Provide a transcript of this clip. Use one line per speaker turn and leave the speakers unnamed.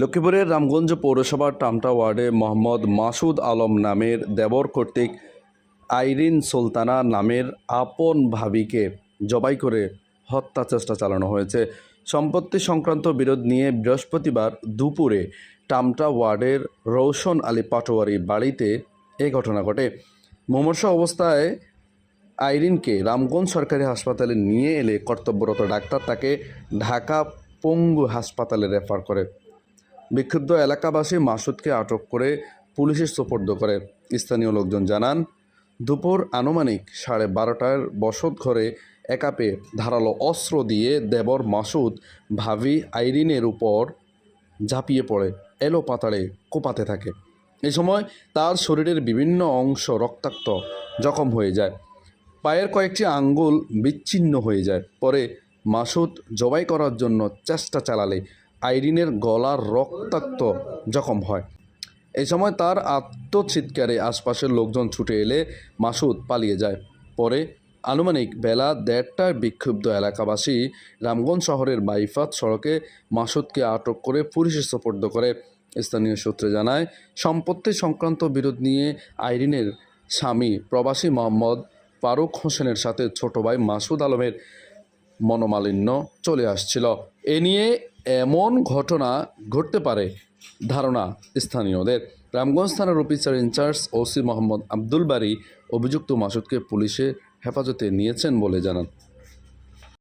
লক্ষ্মীপুরের রামগঞ্জ পৌরসভার টামটা ওয়ার্ডে মোহাম্মদ মাসুদ আলম নামের দেবর কর্তৃক আইরিন সুলতানা নামের আপন ভাবিকে জবাই করে হত্যা চেষ্টা চালানো হয়েছে। সম্পত্তি সংক্রান্ত বিরোধ নিয়ে বৃহস্পতিবার দুপুরে টামটা ওয়ার্ডের রৌশন আলী পাটোয়ারি বাড়িতে এ ঘটনা ঘটে। মুমূর্ষ অবস্থায় আইরিনকে রামগঞ্জ সরকারি হাসপাতালে নিয়ে এলে কর্তব্যরত ডাক্তার তাকে ঢাকা পঙ্গু হাসপাতালে রেফার করে। বিক্ষুব্ধ এলাকাবাসী মাসুদকে আটক করে পুলিশের সোপর্দ করে। স্থানীয় লোকজন জানান, দুপুর আনুমানিক সাড়ে বারোটার বসত ঘরে একাপে ধারালো অস্ত্র দিয়ে দেবর মাসুদ ভাবি আইরিনের উপর ঝাঁপিয়ে পড়ে এলো পাতাড়ে কোপাতে থাকে। এই সময় তার শরীরের বিভিন্ন অংশ রক্তাক্ত, জখম হয়ে যায়। পায়ের কয়েকটি আঙ্গুল বিচ্ছিন্ন হয়ে যায়। পরে মাসুদ জবাই করার জন্য চেষ্টা চালালে আইরিনের গলার রক্তাক্ত জখম হয়। এই সময় তার আত্মচিৎকারে আশপাশের লোকজন ছুটে এলে মাসুদ পালিয়ে যায়। পরে আনুমানিক বেলা দেড়টায় বিক্ষুব্ধ এলাকাবাসী রামগঞ্জ শহরের বাইফাত সড়কে মাসুদকে আটক করে পুলিশের সোপর্দ করে। স্থানীয় সূত্রে জানায়, সম্পত্তি সংক্রান্ত বিরোধ নিয়ে আইরিনের স্বামী প্রবাসী মোহাম্মদ ফারুক হোসেনের সাথে ছোট ভাই মাসুদ আলমের মনোমালিন্য চলে আসছিল। এ নিয়ে এমন ঘটনা ঘটতে পারে, ধারণা স্থানীয়দের। রামগঞ্জ থানার officer in charge OC Mohammad Abdul Bari অভিযুক্ত মাসুদকে পুলিশে হেফাজতে নিয়েছেন বলে জানান।